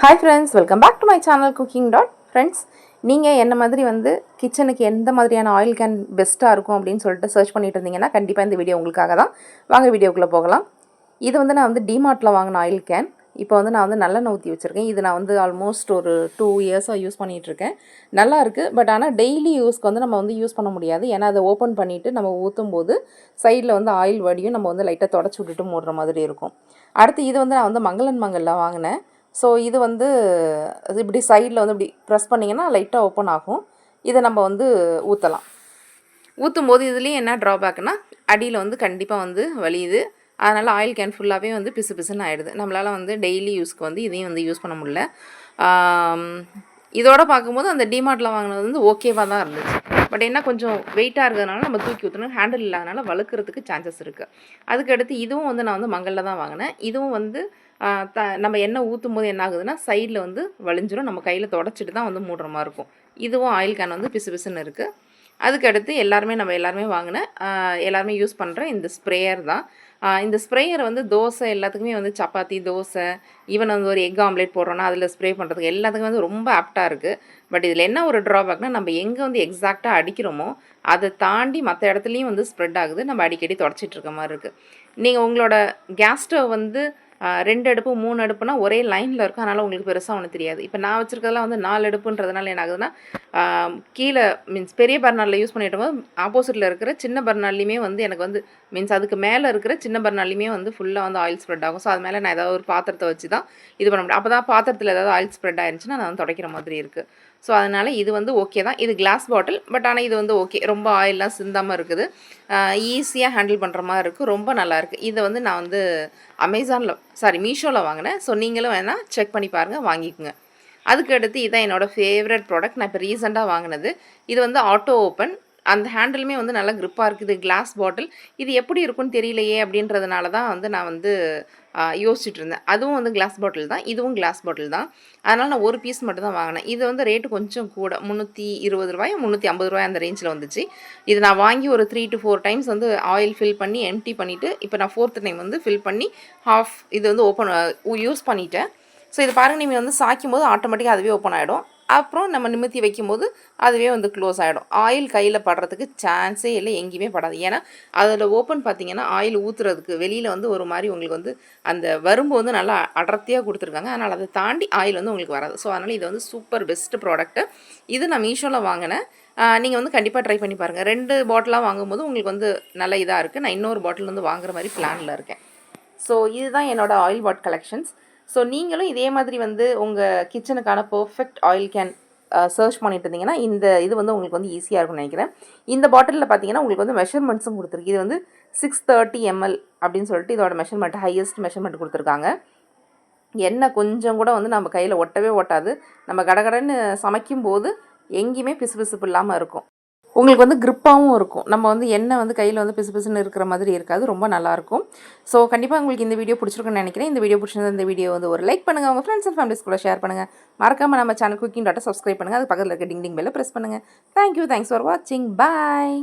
Hi friends welcome back to my channel cooking dot friends நீங்கள் என்ன மாதிரி வந்து கிச்சனுக்கு எந்த மாதிரியான ஆயில் கேன் பெஸ்ட்டாக இருக்கும் அப்படின்னு சொல்லிட்டு சர்ச் பண்ணிட்டு இருந்தீங்கன்னா கண்டிப்பாக இந்த வீடியோ உங்களுக்காக தான். வாங்க வீடியோக்குள்ளே போகலாம். இது வந்து நான் வந்து டிமார்ட்டில் வாங்கின ஆயில் கேன் இப்போ வந்து நான் வந்து நல்லெண்ணெய் ஊற்றி வச்சுருக்கேன். இது நான் வந்து ஆல்மோஸ்ட் ஒரு டூ இயர்ஸாக யூஸ் பண்ணிகிட்ருக்கேன் நல்லா இருக்குது பட் ஆனால் டெய்லி யூஸ்க்கு வந்து நம்ம வந்து யூஸ் பண்ண முடியாது. ஏன்னா அதை ஓப்பன் பண்ணிவிட்டு நம்ம ஊற்றும் போது சைடில் வந்து ஆயில் வடியும் நம்ம வந்து லைட்டாக தொடச்சி விட்டுட்டு மூடுற மாதிரி இருக்கும். அடுத்து இது வந்து நான் வந்து மங்களன் மங்களில் வாங்கினேன். ஸோ இது வந்து அது இப்படி சைடில் வந்து இப்படி ப்ரெஸ் பண்ணிங்கன்னா லைட்டாக ஓப்பன் ஆகும். இதை நம்ம வந்து ஊற்றலாம் ஊற்றும் போது இதுலேயும் என்ன ட்ராபேக்னால் அடியில் வந்து கண்டிப்பாக வந்து வலியுது. அதனால் ஆயில் கேன் ஃபுல்லாகவே வந்து பிசு பிசுன்னு ஆகிடுது நம்மளால் வந்து டெய்லி யூஸ்க்கு வந்து இதையும் வந்து யூஸ் பண்ண முடியல. இதோட பார்க்கும்போது அந்த டிமார்ட்டில் வாங்கினது வந்து ஓகேவாக தான் இருந்துச்சு. பட் என்ன கொஞ்சம் வெயிட்டாக இருக்கிறதுனால நம்ம தூக்கி ஊற்றணும் ஹேண்டில் இல்லாதனால வழுக்கிறதுக்கு சான்சஸ் இருக்குது அதுக்கடுத்து இதுவும் வந்து நான் வந்து மங்களில் தான் வாங்கினேன். இதுவும் வந்து த நம்ம எண்ணெய் ஊற்றும் போது என்ன ஆகுதுன்னா சைடில் வந்து வலிஞ்சிரும் நம்ம கையில் தொடச்சிட்டு தான் வந்து மூடுற மாதிரி இருக்கும். இதுவும் ஆயில் கேன் வந்து பிசு பிசுன்னு இருக்குது அதுக்கடுத்து எல்லாருமே நம்ம எல்லாருமே வாங்கின எல்லாருமே யூஸ் பண்ணுற இந்த ஸ்ப்ரேயர் தான். இந்த ஸ்ப்ரேயர் வந்து தோசை எல்லாத்துக்குமே வந்து சப்பாத்தி தோசை ஈவன் வந்து ஒரு எக் ஆம்லேட் போடுறோன்னா அதில் ஸ்ப்ரே பண்ணுறதுக்கு எல்லாத்துக்கும் வந்து ரொம்ப ஆப்டாக இருக்குது பட் இதில் என்ன ஒரு ட்ராபேக்னால் நம்ம எங்கே வந்து எக்ஸாக்டாக அடிக்கிறோமோ அதை தாண்டி மற்ற இடத்துலையும் வந்து ஸ்ப்ரெட் ஆகுது. நம்ம அடிக்கடி தொடச்சிட்டு இருக்க மாதிரி இருக்குது நீங்கள் உங்களோட கேஸ் ஸ்டவ் வந்து ரெண்டு அடுப்பு மூணு அடுப்புனா ஒரே லைனில் இருக்கும் அதனால் உங்களுக்கு பெருசாக ஒன்றும் தெரியாது. இப்போ நான் வச்சுருக்கதெல்லாம் வந்து நாலு அடுப்புன்றதுனால என்ன ஆகுதுன்னா கீழே மீன்ஸ் பெரிய பர்னாலில் யூஸ் பண்ணிட்டு போது ஆப்போசிட்டில் இருக்கிற சின்ன பர்னாலையுமே வந்து எனக்கு வந்து மீன்ஸ் அதுக்கு மேலே இருக்கிற சின்ன பர்னாலையுமே வந்து ஃபுல்லாக வந்து ஆயில் ஸ்ப்ரெட் ஆகும். ஸோ அது மேலே நான் ஏதாவது ஒரு பாத்திரத்தை வச்சு தான் இது பண்ண முடியும். அப்போ தான் பாத்திரத்தில் ஏதாவது ஆயில் ஸ்ப்ரெட் ஆயிருந்துச்சுன்னா நான் வந்து துடைக்கிற மாதிரி இருக்குது ஸோ அதனால் இது வந்து ஓகே தான். இது கிளாஸ் பாட்டில் பட் ஆனால் இது வந்து ஓகே ரொம்ப ஆயிலெலாம் சிந்தாமல் இருக்குது. ஈஸியாக ஹேண்டில் பண்ணுற மாதிரி இருக்குது ரொம்ப நல்லாயிருக்கு இதை வந்து நான் வந்து அமேசானில் சாரி மீஷோவில் வாங்கினேன். ஸோ நீங்களும் வேணால் செக் பண்ணி பாருங்கள் வாங்கிக்கோங்க. அதுக்கு அடுத்து இதான் என்னோடய ஃபேவரட் ப்ராடக்ட் நான் இப்போ ரீசெண்டாக வாங்கினது. இது வந்து ஆட்டோ ஓப்பன் அந்த ஹேண்டிலுமே வந்து நல்லா க்ரிப்பாக இருக்குது. கிளாஸ் பாட்டில் இது எப்படி இருக்கும்னு தெரியலையே அப்படின்றதுனால தான் வந்து நான் வந்து யோசிச்சுட்டு இருந்தேன். அதுவும் வந்து கிளாஸ் பாட்டில் தான். இதுவும் கிளாஸ் பாட்டில் தான். அதனால் நான் ஒரு பீஸ் மட்டும் தான் வாங்கினேன். இது வந்து ரேட்டு கொஞ்சம் கூட. முந்நூற்றி இருபது ரூபாய் முந்நூற்றி ஐம்பது ரூபாய் அந்த ரேஞ்சில் வந்துச்சு. இது நான் வாங்கி ஒரு த்ரீ டு ஃபோர் டைம்ஸ் வந்து ஆயில் ஃபில் பண்ணி எம்டி பண்ணிவிட்டு இப்போ நான் ஃபோர்த் டைம் வந்து ஃபில் பண்ணி ஹாஃப் இது வந்து ஓப்பன் யூஸ் பண்ணிட்டேன். ஸோ இது பாருங்கள் நீங்கள் வந்து சாய்க்கும் போது ஆட்டோமேட்டிக்காக அதுவே ஓப்பன் ஆகிடும் அப்புறம் நம்ம நிமித்தி வைக்கும்போது அதுவே வந்து க்ளோஸ் ஆகிடும் ஆயில் கையில் படுறதுக்கு சான்ஸே இல்லை எங்கேயுமே படாது. ஏன்னா அதில் ஓப்பன் பார்த்தீங்கன்னா ஆயில் ஊற்றுறதுக்கு வெளியில் வந்து ஒரு மாதிரி உங்களுக்கு வந்து அந்த வரும்பு வந்து நல்லா அடர்த்தியாக கொடுத்துருக்காங்க. அதனால் அதை தாண்டி ஆயில் வந்து உங்களுக்கு வராது. ஸோ அதனால் இது வந்து சூப்பர் பெஸ்ட் ப்ராடக்ட்டு இது நான் மீஷோவில் வாங்கினேன். நீங்கள் வந்து கண்டிப்பாக ட்ரை பண்ணி பாருங்கள் ரெண்டு பாட்டிலாக வாங்கும்போது உங்களுக்கு வந்து நல்ல இதாக இருக்குது நான் இன்னொரு பாட்டில் வந்து வாங்குற மாதிரி பிளானில் இருக்கேன். ஸோ இதுதான் என்னோடய ஆயில் பாட் கலெக்ஷன்ஸ் ஸோ நீங்களும் இதே மாதிரி வந்து உங்கள் கிச்சனுக்கான பர்ஃபெக்ட் ஆயில் கேன் சர்ச் பண்ணிட்டு இருந்தீங்கன்னா இந்த இது வந்து உங்களுக்கு வந்து ஈஸியாக இருக்கும்னு நினைக்கிறேன். இந்த பாட்டிலில் பார்த்தீங்கன்னா உங்களுக்கு வந்து மெஷர்மெண்ட்ஸும் கொடுத்துருக்கு. இது வந்து சிக்ஸ் தேர்ட்டி எம்எல் அப்படின்னு சொல்லிட்டு இதோட மெஷர்மெண்ட் ஹையஸ்ட் மெஷர்மெண்ட் கொடுத்துருக்காங்க. எண்ணெய் கொஞ்சம் கூட வந்து நம்ம கையில் ஒட்டவே ஒட்டாது. நம்ம கடகடன்னு சமைக்கும்போது எங்கேயுமே பிசுபிசுப்பு இல்லாமல் இருக்கும். உங்களுக்கு வந்து க்ரிப்பாகவும் இருக்கும். நம்ம வந்து எண்ணெய் வந்து கையில் வந்து பிசு பிசுன்னு இருக்கிற மாதிரி இருக்காது. ரொம்ப நல்லாயிருக்கும். ஸோ கண்டிப்பாக உங்களுக்கு இந்த வீடியோ பிடிச்சிருக்குன்னு நினைக்கிறேன். இந்த வீடியோ பிடிச்சிருந்தா இந்த வீடியோ வந்து ஒரு லைக் பண்ணுங்கள் உங்கள் ஃப்ரெண்ட்ஸ் அண்ட் ஃபேமிலிஸ் கூட ஷேர் பண்ணுங்கள் மறக்காமல் நம்ம சேனல் குக்கிங் டாட்டை சப்ஸ்கிரைப் பண்ணுங்கள் அது பக்கத்தில் இருக்க டிங் டிங் பெல்லை ப்ரெஸ் பண்ணுங்கள் தேங்க்யூ தேங்க்ஸ் ஃபார் வாட்சிங் பாய்